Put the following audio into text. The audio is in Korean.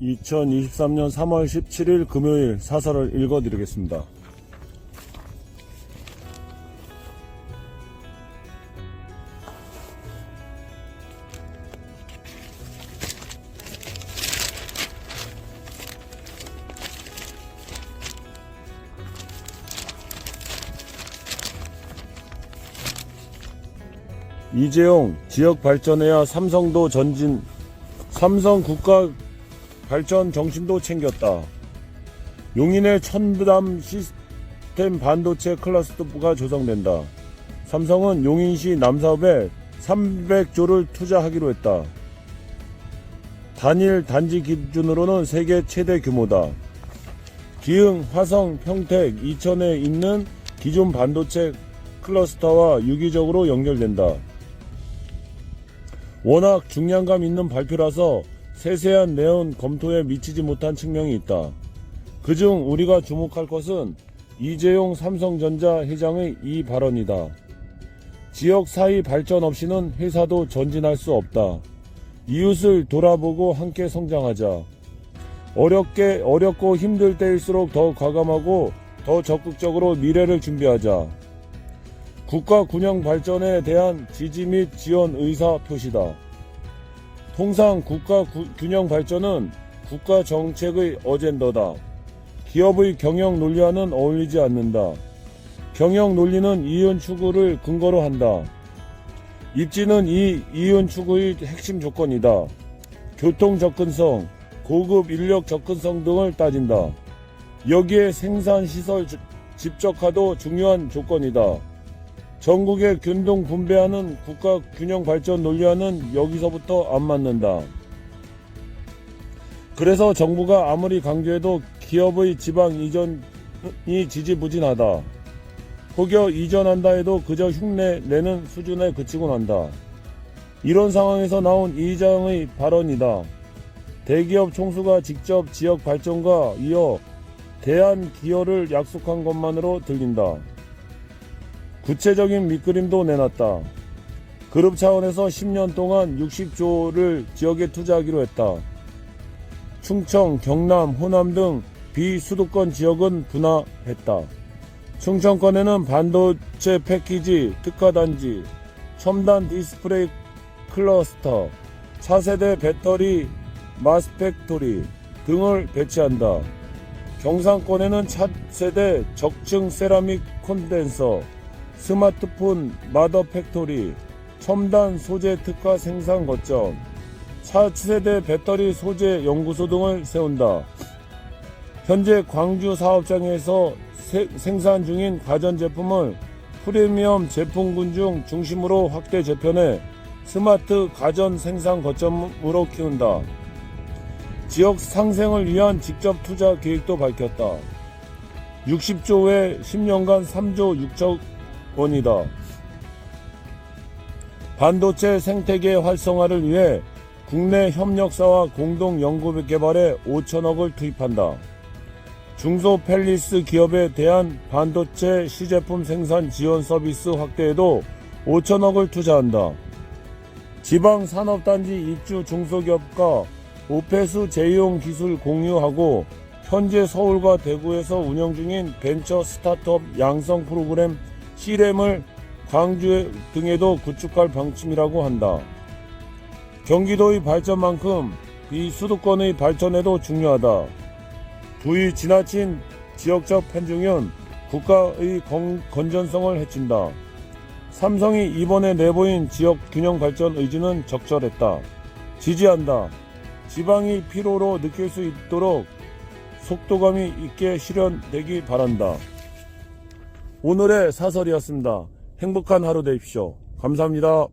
2023년 3월 17일 금요일 사설을 읽어드리겠습니다. 이재용 지역 발전해야 삼성도 전진 삼성 국가 발전 정신도 챙겼다. 용인의 첨단 시스템 반도체 클러스터가 조성된다. 삼성은 용인시 남사업에 300조를 투자하기로 했다. 단일 단지 기준으로는 세계 최대 규모다. 기흥, 화성, 평택, 이천에 있는 기존 반도체 클러스터와 유기적으로 연결된다. 워낙 중량감 있는 발표라서 세세한 내용 검토에 미치지 못한 측면이 있다. 그중 우리가 주목할 것은 이재용 삼성전자 회장의 이 발언이다. 지역 사회 발전 없이는 회사도 전진할 수 없다. 이웃을 돌아보고 함께 성장하자. 어렵게 어렵고 힘들 때일수록 더 과감하고 더 적극적으로 미래를 준비하자. 국가 균형 발전에 대한 지지 및 지원 의사 표시다. 통상 국가 구- 균형 발전은 국가 정책의 어젠더다. 기업의 경영 논리와는 어울리지 않는다. 경영 논리는 이윤 추구를 근거로 한다. 입지는 이 이윤 추구의 핵심 조건이다. 교통 접근성, 고급 인력 접근성 등을 따진다. 여기에 생산 시설 주- 집적화도 중요한 조건이다. 전국의 균등 분배하는 국가 균형 발전 논리와는 여기서부터 안 맞는다. 그래서 정부가 아무리 강조해도 기업의 지방 이전이 지지부진하다. 혹여 이전한다 해도 그저 흉내 내는 수준에 그치곤 한다. 이런 상황에서 나온 이 이장의 발언이다. 대기업 총수가 직접 지역 발전과 이어 대안 기여를 약속한 것만으로 들린다. 구체적인 밑그림도 내놨다. 그룹 차원에서 10년 동안 60조를 지역에 투자하기로 했다. 충청, 경남, 호남 등 비수도권 지역은 분화했다. 충청권에는 반도체 패키지, 특화단지, 첨단 디스플레이 클러스터, 차세대 배터리 마스팩토리 등을 배치한다. 경상권에는 차세대 적층 세라믹 콘덴서, 스마트폰 마더 팩토리, 첨단 소재 특화 생산 거점, 차세대 배터리 소재 연구소 등을 세운다. 현재 광주 사업장에서 세- 생산 중인 가전 제품을 프리미엄 제품군 중 중심으로 확대 재편해 스마트 가전 생산 거점으로 키운다. 지역 상생을 위한 직접 투자 계획도 밝혔다. 60조에 10년간 3조 6천 원이다. 반도체 생태계 활성화를 위해 국내 협력사와 공동 연구 개발에 5천억을 투입한다. 중소 펠리스 기업에 대한 반도체 시제품 생산 지원 서비스 확대에도 5천억을 투자한다. 지방 산업단지 입주 중소기업과 오페수 제이용 기술 공유하고 현재 서울과 대구에서 운영 중인 벤처 스타트업 양성 프로그램 C램을 광주 등에도 구축할 방침이라고 한다. 경기도의 발전만큼 이 수도권의 발전에도 중요하다. 부의 지나친 지역적 편중은 국가의 건- 건전성을 해친다. 삼성이 이번에 내보인 지역 균형 발전 의지는 적절했다. 지지한다. 지방이 피로로 느낄 수 있도록 속도감이 있게 실현되기 바란다. 오늘의 사설이었습니다. 행복한 하루 되십시오. 감사합니다.